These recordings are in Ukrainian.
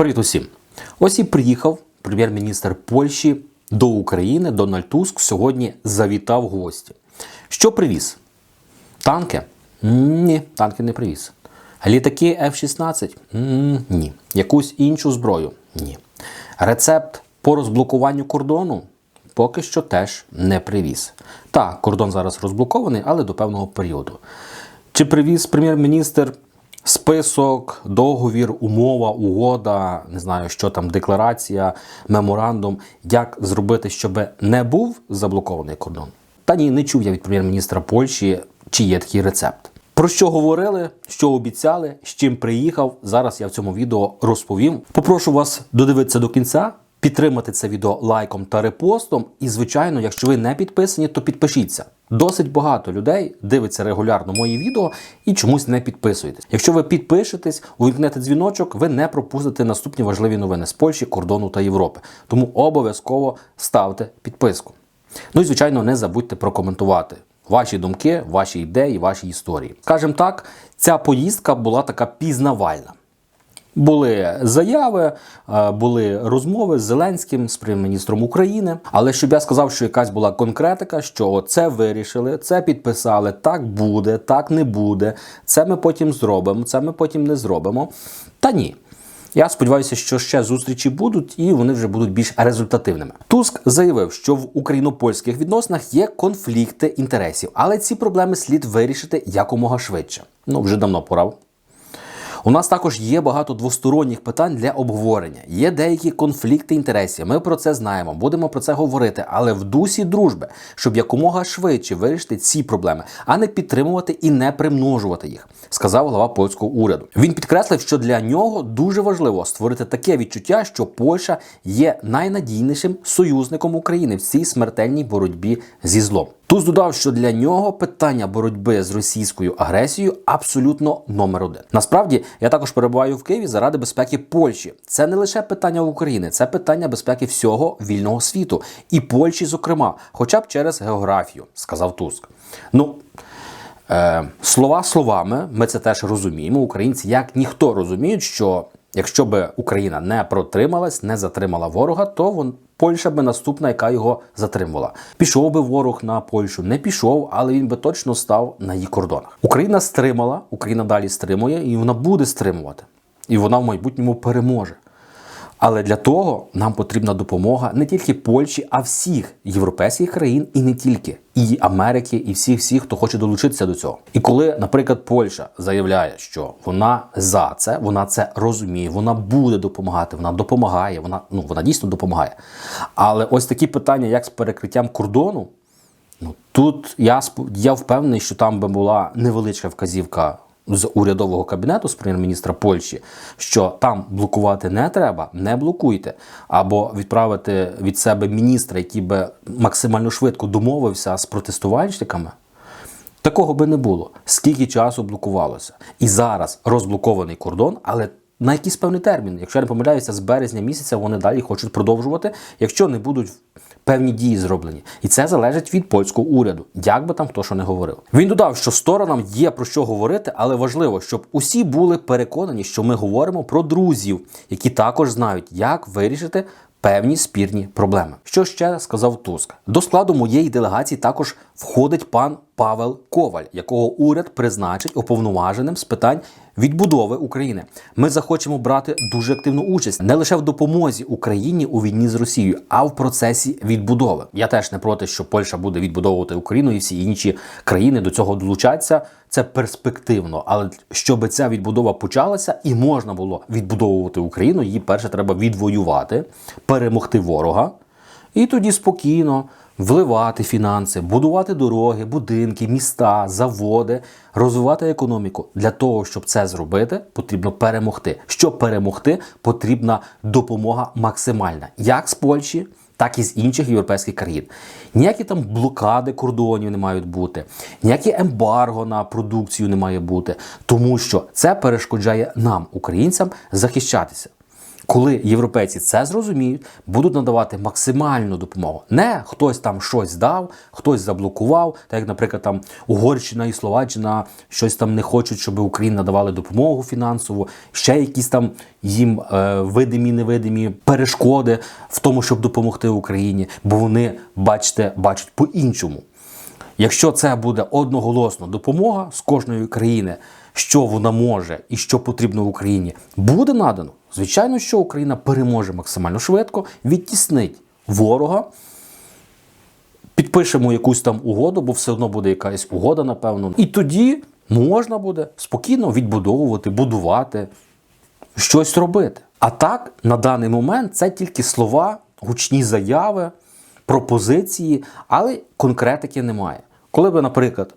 Привіт усім! Ось і приїхав прем'єр-міністр Польщі до України. Дональд Туск сьогодні завітав гості. Що привіз? Танки? Ні, танки не привіз. Літаки F-16? Ні. Якусь іншу зброю? Ні. Рецепт по розблокуванню кордону? Поки що теж не привіз. Так, кордон зараз розблокований, але до певного періоду. Чи привіз прем'єр-міністр список, договір, умова, угода, не знаю, що там, декларація, меморандум, як зробити, щоб не був заблокований кордон? Та ні, не чув я від прем'єр-міністра Польщі, чи є такий рецепт. Про що говорили, що обіцяли, з чим приїхав. Зараз я в цьому відео розповім. Попрошу вас додивитися до кінця, підтримати це відео лайком та репостом. І, звичайно, якщо ви не підписані, то підпишіться. Досить багато людей дивиться регулярно мої відео і чомусь не підписуєтесь. Якщо ви підпишетесь, увімкнете дзвіночок, ви не пропустите наступні важливі новини з Польщі, кордону та Європи. Тому обов'язково ставте підписку. Ну і звичайно, не забудьте прокоментувати ваші думки, ваші ідеї, ваші історії. Скажімо так, ця поїздка була така пізнавальна. Були заяви, е, були розмови з Зеленським, з прем'єр-міністром України. Але щоб я сказав, що якась була конкретика, що це вирішили, це підписали, так буде, так не буде. Це ми потім зробимо, це ми потім не зробимо. Та ні. Я сподіваюся, що ще зустрічі будуть, і вони вже будуть більш результативними. Туск заявив, що в україно-польських відносинах є конфлікти інтересів, але ці проблеми слід вирішити якомога швидше. Ну вже давно пора. У нас також є багато двосторонніх питань для обговорення. Є деякі конфлікти інтересів. Ми про це знаємо, будемо про це говорити, але в дусі дружби, щоб якомога швидше вирішити ці проблеми, а не підтримувати і не примножувати їх, сказав глава польського уряду. Він підкреслив, що для нього дуже важливо створити таке відчуття, що Польща є найнадійнішим союзником України в цій смертельній боротьбі зі злом. Туз додав, що для нього питання боротьби з російською агресією абсолютно номер один. Насправді я також перебуваю в Києві заради безпеки Польщі. Це не лише питання України, це питання безпеки всього вільного світу і Польщі, зокрема, хоча б через географію, сказав Туск. Ну. Е, слова словами, ми це теж розуміємо. Українці як ніхто розуміють, що якщо би Україна не протрималась, не затримала ворога, то вон Польща би наступна, яка його затримувала. Пішов би ворог на Польщу, не пішов, але він би точно став на її кордонах. Україна стримала, Україна далі стримує, і вона буде стримувати. І вона в майбутньому переможе. Але для того нам потрібна допомога не тільки Польщі, а всіх європейських країн, і не тільки і Америки, і всіх, всіх, хто хоче долучитися до цього. І коли, наприклад, Польща заявляє, що вона за це, вона це розуміє, вона буде допомагати, вона допомагає, вона ну вона дійсно допомагає. Але ось такі питання, як з перекриттям кордону, ну тут я я впевнений, що там би була невеличка вказівка з урядового кабінету з прем'єр-міністра Польщі, що там блокувати не треба, не блокуйте, або відправити від себе міністра, який би максимально швидко домовився з протестувальниками. Такого би не було. Скільки часу блокувалося. І зараз розблокований кордон, але на якийсь певний термін. Якщо я не помиляюся, з березня місяця вони далі хочуть продовжувати, якщо не будуть певні дії зроблені. І це залежить від польського уряду, як би там хто що не говорив. Він додав, що сторонам є про що говорити, але важливо, щоб усі були переконані, що ми говоримо про друзів, які також знають, як вирішити. Певні спірні проблеми. Що ще сказав Туск? До складу моєї делегації також входить пан Павел Коваль, якого уряд призначить уповноваженим з питань відбудови України. Ми захочемо брати дуже активну участь не лише в допомозі Україні у війні з Росією, а в процесі відбудови. Я теж не проти, що Польща буде відбудовувати Україну і всі інші країни до цього долучаться. Це перспективно, але щоб ця відбудова почалася і можна було відбудовувати Україну, її перше треба відвоювати, перемогти ворога, і тоді спокійно вливати фінанси, будувати дороги, будинки, міста, заводи, розвивати економіку. Для того, щоб це зробити, потрібно перемогти. Щоб перемогти, потрібна допомога максимальна, як з Польщі. Так і з інших європейських країн. Ніякі там блокади кордонів не мають бути, ніякі ембарго на продукцію не має бути, тому що це перешкоджає нам, українцям, захищатися. Коли європейці це зрозуміють, будуть надавати максимальну допомогу. Не хтось там щось дав, хтось заблокував, так як, наприклад, там Угорщина і Словаччина щось там не хочуть, щоб Україні надавали допомогу фінансову, ще якісь там їм е, видимі, невидимі перешкоди в тому, щоб допомогти Україні, бо вони, бачите, бачать по-іншому. Якщо це буде одноголосно допомога з кожної країни, що вона може і що потрібно Україні, буде надано. Звичайно, що Україна переможе максимально швидко, відтіснить ворога, підпишемо якусь там угоду, бо все одно буде якась угода, напевно. І тоді можна буде спокійно відбудовувати, будувати, щось робити. А так, на даний момент це тільки слова, гучні заяви, пропозиції, але конкретики немає. Коли би, наприклад,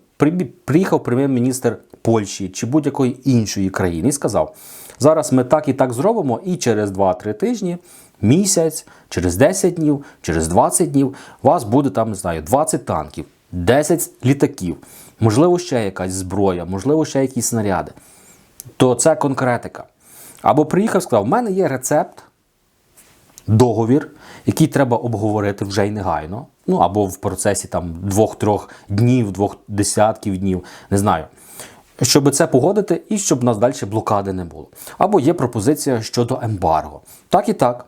приїхав прем'єр-міністр Польщі чи будь-якої іншої країни і сказав: зараз ми так і так зробимо, і через 2-3 тижні, місяць, через 10 днів, через 20 днів у вас буде там, не знаю, 20 танків, 10 літаків, можливо, ще якась зброя, можливо, ще якісь снаряди. То це конкретика. Або приїхав, сказав: в мене є рецепт, договір, який треба обговорити вже й негайно. Ну або в процесі там двох-трьох днів, двох десятків днів, не знаю. Щоб це погодити і щоб у нас далі блокади не було. Або є пропозиція щодо ембарго. Так і так.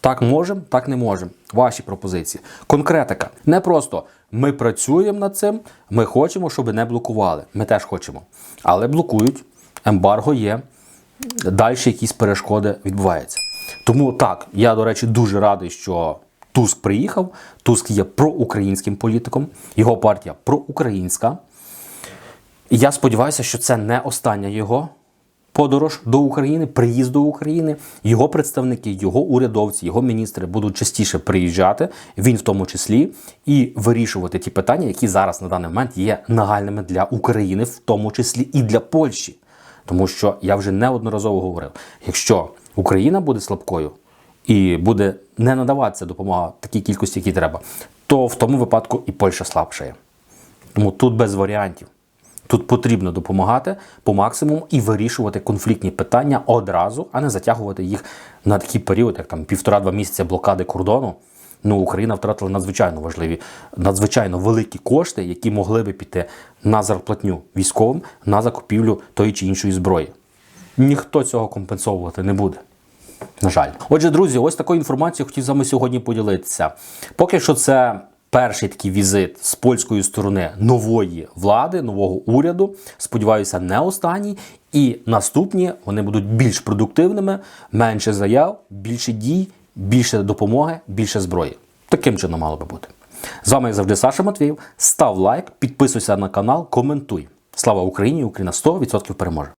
Так можемо, так не можемо. Ваші пропозиції. Конкретика. Не просто ми працюємо над цим, ми хочемо, щоб не блокували. Ми теж хочемо. Але блокують, ембарго є, далі якісь перешкоди відбуваються. Тому так, я, до речі, дуже радий, що Туск приїхав. Туск є проукраїнським політиком, його партія проукраїнська. І я сподіваюся, що це не остання його подорож до України, приїзд до України. Його представники, його урядовці, його міністри будуть частіше приїжджати, він в тому числі, і вирішувати ті питання, які зараз на даний момент є нагальними для України, в тому числі і для Польщі. Тому що я вже неодноразово говорив: якщо Україна буде слабкою і буде не надаватися допомога такій кількості, якій треба, то в тому випадку і Польща слабшає. Тому тут без варіантів. Тут потрібно допомагати по максимуму і вирішувати конфліктні питання одразу, а не затягувати їх на такий період, як там півтора-два місяці блокади кордону. Ну, Україна втратила надзвичайно важливі, надзвичайно великі кошти, які могли би піти на зарплатню військовим, на закупівлю тої чи іншої зброї. Ніхто цього компенсовувати не буде. На жаль. Отже, друзі, ось такою інформацією хотів з вами сьогодні поділитися. Поки що це перший такий візит з польської сторони нової влади, нового уряду. Сподіваюся, не останній. І наступні вони будуть більш продуктивними, менше заяв, більше дій, більше допомоги, більше зброї. Таким чином мало би бути. З вами, як завжди, Саша Матвіїв. Став лайк, підписуйся на канал, коментуй. Слава Україні! Україна 100% переможе!